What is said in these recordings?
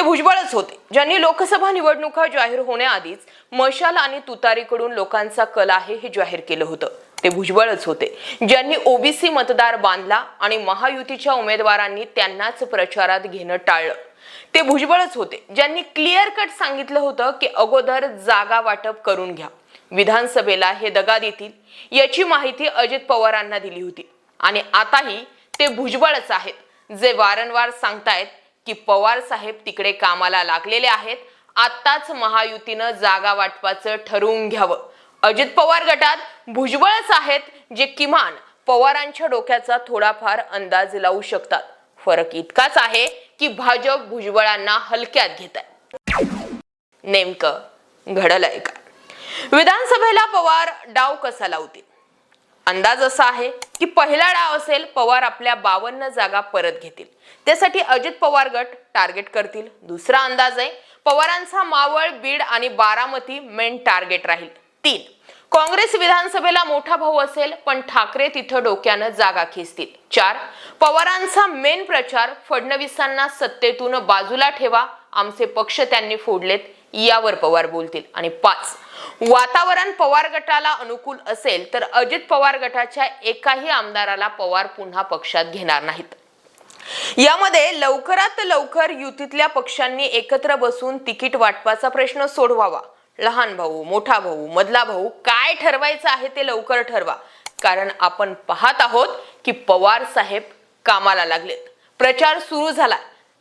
ते भुजबळच होते. ज्यांनी लोकसभा निवडणुका जाहीर होण्याआधीच मशाल आणि तुतारीकडून लोकांचा कल आहे हे जाहीर केलं होतं. ते भुजबळच होते. ज्यांनी ओबीसी मतदार बांधला आणि महायुतीच्या उमेदवारांनी त्यांनाच प्रचारात घेणं टाळलं. ते भुजबळच होते. ज्यांनी क्लिअर कट सांगितलं होतं की अगोदर जागा वाटप करून घ्या. विधानसभेला हे दगा देतील याची माहिती अजित पवारांना दिली होती. आणि आताही ते भुजबळच आहेत जे वारंवार सांगतायत की पवार साहेब तिकडे कामाला लागलेले आहेत. आत्ताच महायुतीनं जागा वाटपाचं ठरवून घ्यावं. अजित पवार गटात भुजबळच आहेत जे किमान पवारांच्या डोक्याचा थोडाफार अंदाज लावू शकतात. फरक इतकाच आहे की भाजप भुजबळांना हलक्यात घेत आहे नेमकं घडलंय का विधानसभेला पवार डाव कसा लावतील? अंदाज असा आहे की पहिला डाव असेल पवार आपल्या बावन्न जागा परत घेतील. त्यासाठी अजित पवार गट टार्गेट करतील. दुसरा अंदाज आहे पवारांचा मावळ बीड आणि बारामती मेन टार्गेट राहील. तीन काँग्रेस विधानसभेला मोठा भाऊ असेल पण ठाकरे तिथं डोक्यानं जागा खेचतील. चार पवारांचा मेन प्रचार फडणवीसांना सत्तेतून बाजूला ठेवा आमचे पक्ष त्यांनी फोडलेत. यावर पवार बोलतील. आणि पाच वातावरण पवार गटाला अनुकूल असेल तर अजित पवार गटाच्या एकाही आमदाराला पवार पुन्हा पक्षात घेणार नाहीत. यामध्ये लवकरात लवकर युतीतल्या पक्षांनी एकत्र बसून तिकीट वाटपाचा प्रश्न सोडवावा. लहान भाऊ मोठा भाऊ मधला भाऊ काय ठरवायचं आहे ते लवकर ठरवा. कारण आपण पाहत आहोत की पवार साहेब कामाला लागलेत. प्रचार सुरू झाला.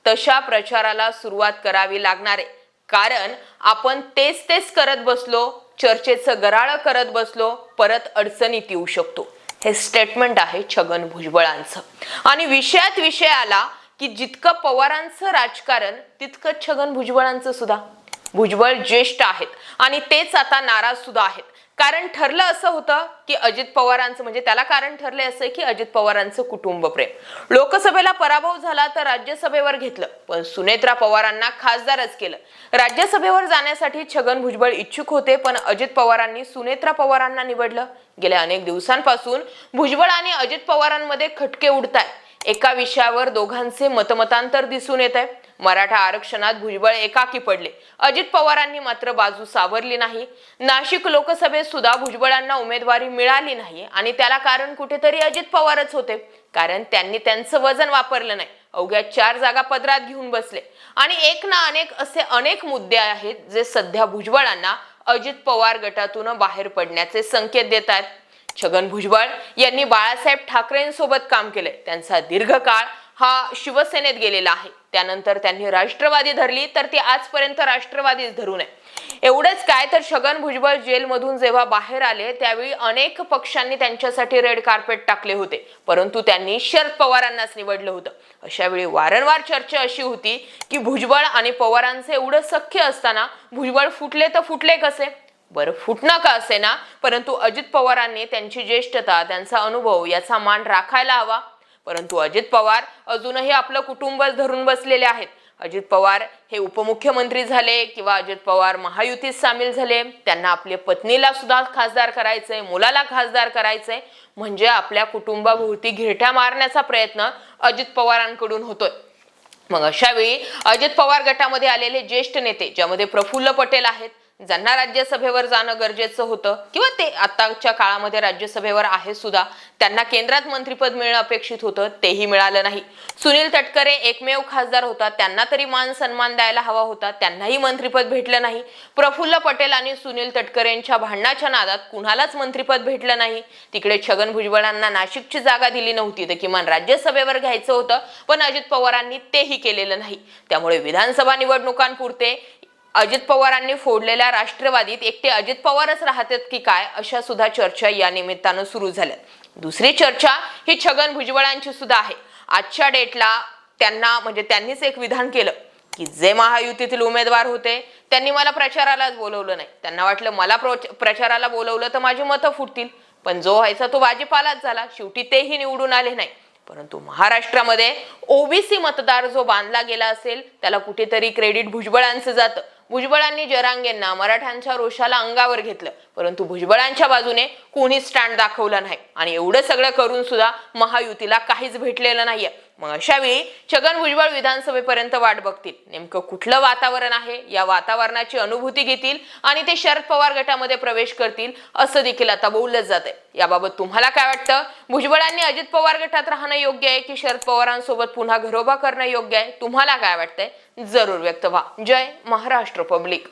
तशा प्रचाराला सुरुवात करावी लागणार आहे. कारण आपण तेच तेच करत बसलो चर्चेचं गराळ करत बसलो परत अडचणीत येऊ शकतो. हे स्टेटमेंट आहे छगन भुजबळांचं. आणि विषयात विषय आला की जितकं पवारांचं राजकारण तितकं छगन भुजबळांचं सुद्धा. भुजबळ ज्येष्ठ आहेत. आणि तेच आता नाराज सुद्धा आहेत. कारण ठरलं असं होतं की अजित पवारांचं म्हणजे त्याला कारण ठरले असं की अजित पवारांचं कुटुंब प्रेम. लोकसभेला पराभव झाला तर राज्यसभेवर घेतलं पण सुनेत्रा पवारांना खासदारच केलं. राज्यसभेवर जाण्यासाठी छगन भुजबळ इच्छुक होते पण अजित पवारांनी सुनेत्रा पवारांना निवडलं. गेल्या अनेक दिवसांपासून भुजबळ आणि अजित पवारांमध्ये खटके उडतायत. एका विषयावर दोघांचे मतमतांतर दिसून येत आहे मराठा आरक्षणात भुजबळ एकाकी पडले. अजित पवारांनी मात्र बाजू सावरली नाही. नाशिक लोकसभेत सुद्धा भुजबळांना उमेदवारी मिळाली नाही आणि त्याला कारण कुठेतरी अजित पवारच होते. कारण त्यांनी त्यांचं वजन वापरलं नाही. अवघ्या चार जागा पदरात घेऊन बसले. आणि एक ना अनेक असे अनेक मुद्दे आहेत जे सध्या भुजबळांना अजित पवार गटातून बाहेर पडण्याचे संकेत देत आहेत छगन भुजबळ यांनी बाळासाहेब ठाकरेंसोबत काम केले त्यांचा दीर्घकाळ हा शिवसेनेत गेलेला आहे. त्यानंतर त्यांनी राष्ट्रवादी धरली तर ती आजपर्यंत राष्ट्रवादीच धरून नये. एवढंच काय तर छगन भुजबळ जेलमधून जेव्हा बाहेर आले त्यावेळी अनेक पक्षांनी त्यांच्यासाठी रेड कार्पेट टाकले होते. परंतु त्यांनी शरद पवारांनाच निवडलं होतं. अशा वेळी वारंवार चर्चा अशी होती की भुजबळ आणि पवारांचे एवढं सख्य असताना भुजबळ फुटले तर फुटले कसे? बरं फुटणं का असे ना. परंतु अजित पवारांनी त्यांची ज्येष्ठता त्यांचा अनुभव याचा मान राखायला हवा. परंतु अजित पवार अजूनही आपलं कुटुंब धरून बसलेले आहेत. अजित पवार हे उपमुख्यमंत्री झाले किंवा अजित पवार महायुतीत सामील झाले. त्यांना आपल्या पत्नीला सुद्धा खासदार करायचंय मुलाला खासदार करायचंय. म्हणजे आपल्या कुटुंबाभोवती घिरट्या मारण्याचा प्रयत्न अजित पवारांकडून होतोय. मग अशावेळी अजित पवार गटामध्ये आलेले ज्येष्ठ नेते ज्यामध्ये प्रफुल्ल पटेल आहेत ज्यांना राज्यसभेवर जाणं गरजेचं होतं किंवा ते आताच्या काळामध्ये राज्यसभेवर आहे सुद्धा त्यांना केंद्रात मंत्रीपद मिळणं अपेक्षित होतं तेही मिळालं नाही. सुनील तटकरे एकमेव खासदार होता त्यांना तरी मान सन्मान द्यायला हवा होता त्यांनाही मंत्रीपद भेटलं नाही. प्रफुल्ल पटेल आणि सुनील तटकरेंच्या भांडणाच्या नादात कुणालाच मंत्रीपद भेटलं नाही. तिकडे छगन भुजबळांना नाशिकची जागा दिली नव्हती तर किमान राज्यसभेवर घ्यायचं होतं पण अजित पवारांनी तेही केलेलं नाही. त्यामुळे विधानसभा निवडणुकांपुरते अजित पवारांनी फोडलेल्या राष्ट्रवादीत एकटे अजित पवारच राहतात की काय अशा सुद्धा चर्चा या निमित्तानं सुरू झाल्या दुसरी चर्चा ही छगन भुजबळांची सुद्धा आहे. आजच्या डेटला त्यांना म्हणजे त्यांनीच एक विधान केलं की जे महायुतीतील उमेदवार होते त्यांनी मला प्रचारालाच बोलवलं नाही. त्यांना वाटलं मला प्रोच- प्रचाराला बोलवलं तर माझी मतं फुटतील पण जो व्हायचा तो भाजीपालाच झाला शेवटी तेही निवडून आले नाही. परंतु महाराष्ट्रामध्ये ओबीसी मतदार जो बांधला गेला असेल त्याला कुठेतरी क्रेडिट भुजबळांचं जातं. भुजबळांनी जरांगेंना मराठ्यांच्या रोषाला अंगावर घेतलं. परंतु भुजबळांच्या बाजूने कोणी स्टँड दाखवला नाही. आणि एवढं सगळं करून सुद्धा महायुतीला काहीच भेटलेलं नाहीये. मग अशावेळी छगन भुजबळ विधानसभेपर्यंत वाट बघतील. नेमकं कुठलं वातावरण आहे? या वातावरणाची अनुभूती घेतील आणि ते शरद पवार गटामध्ये प्रवेश करतील असं देखील आता बोललं जात आहे याबाबत तुम्हाला काय वाटतं? भुजबळांनी अजित पवार गटात राहणं योग्य आहे की शरद पवारांसोबत पुन्हा घरोबा करणं योग्य आहे? तुम्हाला काय वाटतंय? जरूर व्यक्त व्हा. जय महाराष्ट्र पब्लिक.